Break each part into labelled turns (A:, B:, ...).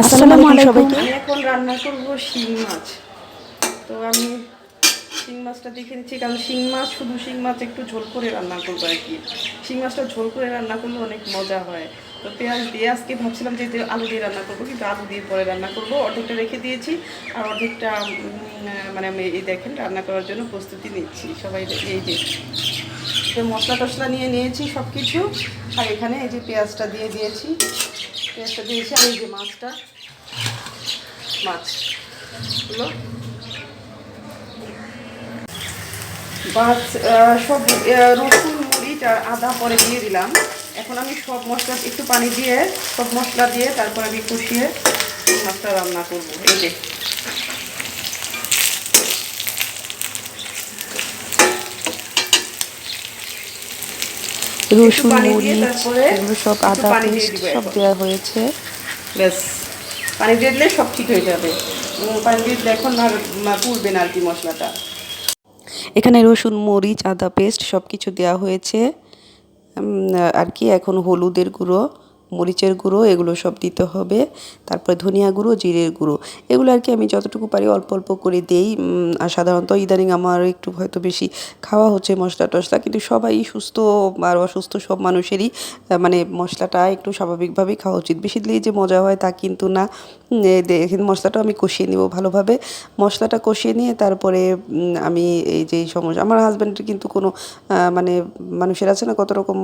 A: আসসালামু আলাইকুম। সবাইকে
B: আমি এখন রান্না করব শিং মাছ। তো আমি শিং মাছটা দেখে নিচ্ছি কারণ শিং মাছ শুধু শিং মাছ একটু ঝোল করে রান্না করব আর কি। শিং মাছটা ঝোল করে রান্না করলে অনেক মজা হয়। তো পেঁয়াজ দিয়ে আজকে ভাবছিলাম যে যে আলু দিয়ে রান্না করব কিন্তু আলু দিয়ে পরে রান্না করব। অর্ধেকটা রেখে দিয়েছি আর অর্ধেকটা মানে আমি এই দেখেন রান্না করার জন্য প্রস্তুতি নিচ্ছি। সবাই এই যে তো মশলা টশলা নিয়ে নিয়েছি সব কিছু আর এখানে এই যে পেঁয়াজটা দিয়ে দিয়েছি। পেঁয়াজটা দিয়েছি, আর যে মাছটা, মাছ হলো। মাছ সব রসুন, মরিচ আর আদা পরে দিয়ে দিলাম। এখন আমি সব মশলা, একটু পানি দিয়ে, সব মশলা দিয়ে তারপর আমি কষিয়ে মাছটা রান্না করব। এই
A: রসুন মরিচ এগুলো সব আদা পেস্ট সব দেওয়া হয়েছে।
B: ব্যাস। পানি দিয়ে দিলে সব ঠিক হয়ে যাবে। পানি দিয়ে দিলে এখন আর পুড়বে না আর কি মশলাটা।
A: এখানে রসুন মরিচ আদা পেস্ট সব কিছু দেওয়া হয়েছে আর কি এখন হলুদের গুঁড়ো। মরিচের গুঁড়ো, এগুলো সব দিতে হবে। তারপরে ধনিয়া গুঁড়ো, জিরের গুঁড়ো। এগুলো আর কি আমি যতটুকু পারি অল্প অল্প করে দেই। আর সাধারণত ইদানিং আমার একটু হয়তো বেশি খাওয়া হচ্ছে মশলা টশলা কিন্তু সবাই সুস্থ আর অসুস্থ সব মানুষেরই মানে মশলাটা একটু স্বাভাবিকভাবেই খাওয়া উচিত। বেশি দিলেই যে মজা হয় তা কিন্তু না। দেখেন মশলাটা আমি কষিয়ে নিব ভালোভাবে। মশলাটা কষিয়ে নিয়ে তারপরে আমি এই যে সমস্যা, আমার হাজব্যান্ডের কিন্তু কোনো মানে মানুষের আছে না কত রকম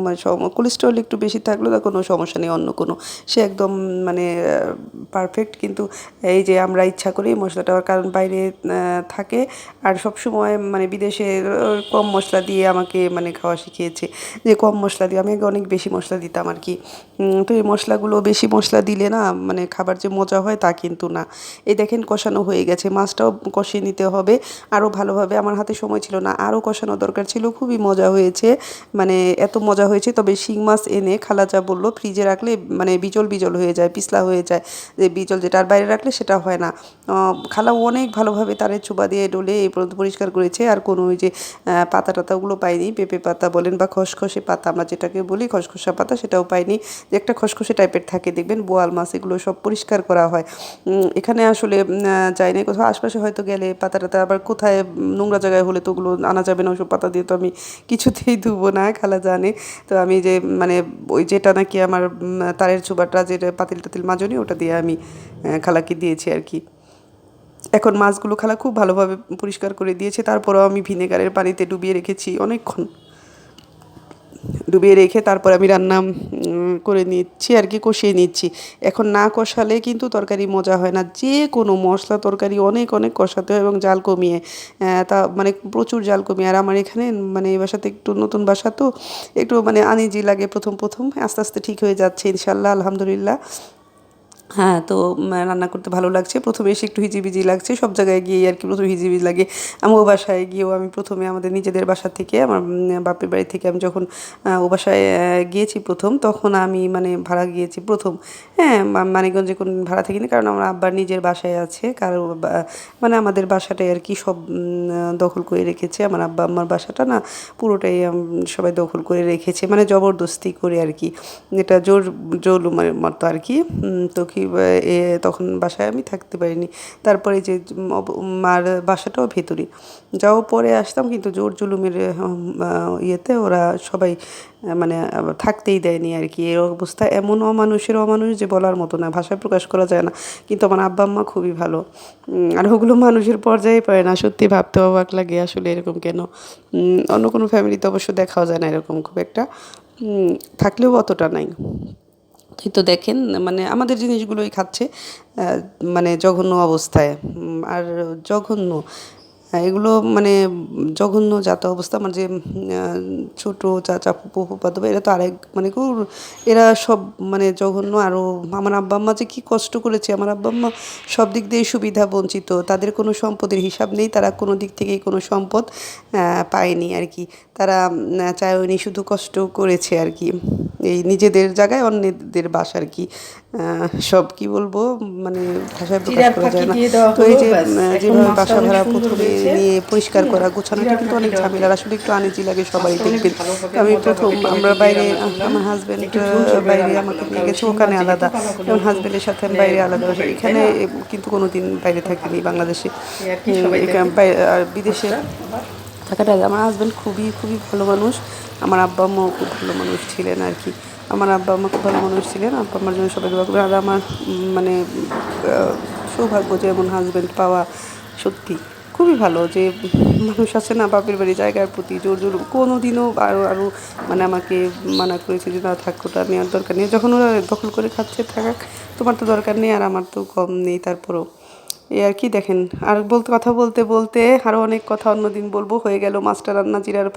A: কোলেস্ট্রল একটু বেশি থাকলেও তার কোনো সমস্যা নেই। অন্য কোনো। সে একদম মানে পারফেক্ট কিন্তু এই যে আমরা ইচ্ছা করি মশলাটা কারণ বাইরে থাকে। আর সব সময় মানে বিদেশে কম মশলা দিয়ে আমাকে মানে খাওয়া শিখিয়েছে যে কম মশলা দিয়ে আমি আগে অনেক বেশি মশলা দিতাম আর কি। তো এই মশলাগুলো বেশি মশলা দিলে না মানে খাবার যে মজা হয় তা কিন্তু না। এই দেখেন কষানো হয়ে গেছে। মাছটাও কষিয়ে নিতে হবে। আরও ভালোভাবে, আমার হাতে সময় ছিল না আরও কষানো দরকার ছিল। খুবই মজা হয়েছে। মানে এত মজা হয়েছে। তবে শিং মাছ এনে খালা যা বলল, ফ্রিজে রাখলে মানে বিজল বিজল হয়ে যায়, পিছলা হয়ে যায়, যে বিজল যেটা আর বাইরে রাখলে সেটা হয় না। খালা অনেক ভালোভাবে তারের চোপা দিয়ে ডলে এই পর্যন্ত পরিষ্কার করেছে, আর কোনো ওই যে পাতা টাতাগুলো পাইনি পেঁপে পাতা বলেন বা খসখসে পাতা, আমরা যেটাকে বলি খসখসা পাতা সেটাও পাইনি যে একটা খসখসে টাইপের থাকে, দেখবেন বোয়াল মাছ এগুলো সব পরিষ্কার করা হয়। এখানে আসলে যাই না কোথাও, আশপাশে হয়তো গেলে পাতা টাতা, আবার কোথায় নোংরা জায়গায় হলে তো ওগুলো আনা যাবে না, ওসব পাতা দিয়ে তো আমি কিছুতেই ধুবো না, খালা জানে। তো আমি যে মানে ওই যেটা নাকি আমার তারের ছোবাটা যেটা পাতিল টাতিল মাজনি, ওটা দিয়ে আমি খালাকে দিয়েছি আর কি। এখন মাছগুলো খালা খুব ভালোভাবে পরিষ্কার করে দিয়েছে। তারপরেও আমি ভিনেগারের পানিতে ডুবিয়ে রেখেছি অনেকক্ষণ। ডুবিয়ে রেখে তারপর আমি রান্না করে নিচ্ছি আর কি, কষিয়ে নিচ্ছি। এখন না কষালে কিন্তু তরকারি মজা হয় না। যে কোনো মশলা তরকারি অনেক অনেক কষাতে হয় এবং জাল কমিয়ে তা মানে প্রচুর জাল কমিয়ে। আর আমার এখানে মানে এই বাসাতে একটু নতুন বাসা তো, একটু মানে আনিজি লাগে প্রথম প্রথম। আস্তে আস্তে ঠিক হয়ে যাচ্ছে ইনশাল্লাহ, আলহামদুলিল্লাহ। হ্যাঁ তো রান্না করতে ভালো লাগছে। প্রথমে এসে একটু হিজিবিজি লাগছে। সব জায়গায় গিয়ে আর কি প্রথমে হিজিবিজি লাগে। আমি ও বাসায় গিয়েও আমি প্রথমে আমাদের নিজেদের বাসা থেকে, আমার বাপের বাড়ি থেকে আমি যখন ও বাসায় গিয়েছি প্রথম, তখন আমি মানে ভাড়া গিয়েছি প্রথম। হ্যাঁ মানিকগঞ্জে কোন ভাড়া থাকিনি কারণ আমার আব্বার নিজের বাসায় আছে। কারও মানে আমাদের বাসাটাই আর কি সব দখল করে রেখেছে। আমার আব্বা আমার বাসাটা না পুরোটাই সবাই দখল করে রেখেছে। মানে জবরদস্তি করে আর কি। এটা জোর জোর মানে মতো আর কি। তো কি তখন বাসায় আমি থাকতে পারিনি। তারপরে যে মার বাসাটাও ভেতরে যাও পরে আসতাম কিন্তু জোর জুলুমের ইয়েতে ওরা সবাই মানে থাকতেই দেয়নি আর কি এর অবস্থা এমন অমানুষের অমানুষ যে বলার মতো না ভাষায় প্রকাশ করা যায় না। কিন্তু আমার আব্বা, আম্মা খুবই ভালো। আর ওগুলো মানুষের পর্যায়ে পায় না, সত্যি ভাবতে অবাক লাগে আসলে এরকম কেন। অন্য কোনো ফ্যামিলিতে অবশ্য দেখাও যায় না এরকম খুব একটা। থাকলেও অতটা নাই। তো দেখেন মানে আমাদের জিনিসগুলোই খাচ্ছে মানে জঘন্য অবস্থায়। আর জঘন্য, এগুলো মানে জঘন্য জাত অবস্থা আমার যে ছোটো চাচা ফুপু এরা তো আরেক মানে এরা সব মানে জঘন্য। আরও আমার আব্বা আম্মা যে কী কষ্ট করেছে, আমার আব্বা আম্মা সব দিক দিয়েই সুবিধা বঞ্চিত। তাদের কোনো সম্পদের হিসাব নেই, তারা কোনো দিক থেকেই কোনো সম্পদ পায়নি আর কি। তারা চায়নি, শুধু কষ্ট করেছে আর কি। এই নিজেদের জায়গায় অন্যদের বাসা আর কি সব কি বলব মানে ভাষায় প্রকাশ করা যায় না। তো এই যে। যেভাবে বাসা ভাড়া প্রথমে নিয়ে পরিষ্কার করা গোছানোটা কিন্তু অনেক ঝামেলার আসলে একটু আনিজি লাগে সবাই দেখবেন আমি প্রথম আমরা বাইরে আমার হাজব্যান্ড বাইরে আমাকে নিয়ে গেছে ওখানে আলাদা। যেমন হাজব্যান্ডের সাথে আমি বাইরে আলাদা বসে এখানে কিন্তু কোনো দিন বাইরে থাকিনি বাংলাদেশে। বিদেশে থাকাটা আমার হাজব্যান্ড খুবই খুবই ভালো মানুষ। আমার আব্বা আম্মাও খুব ভালো মানুষ ছিলেন আর কি। আমার আব্বা আম্মা খুব ভালো মানুষ ছিলেন। আব্বা আম্মার জন্য সবাই দোয়া করবেন। আর আমার মানে সৌভাগ্য যে এমন হাজব্যান্ড পাওয়া সত্যি খুবই ভালো যে মানুষ আছে না বাপের বাড়ি জায়গার প্রতি জোর জোর। কোনো দিনও আরও আরও মানে আমাকে মানা করেছে যে না, থাক, ওটা নেওয়ার দরকার নেই। যখন ওরা দখল করে খাচ্ছে থাকাক তোমার তো দরকার নেই আর আমার তো কম নেই, তারপরও। এই আর কি দেখেন। আর বলতে কথা বলতে বলতে আরও অনেক কথা অন্যদিন বলব। হয়ে গেল মাস্টার রান্না, জিরার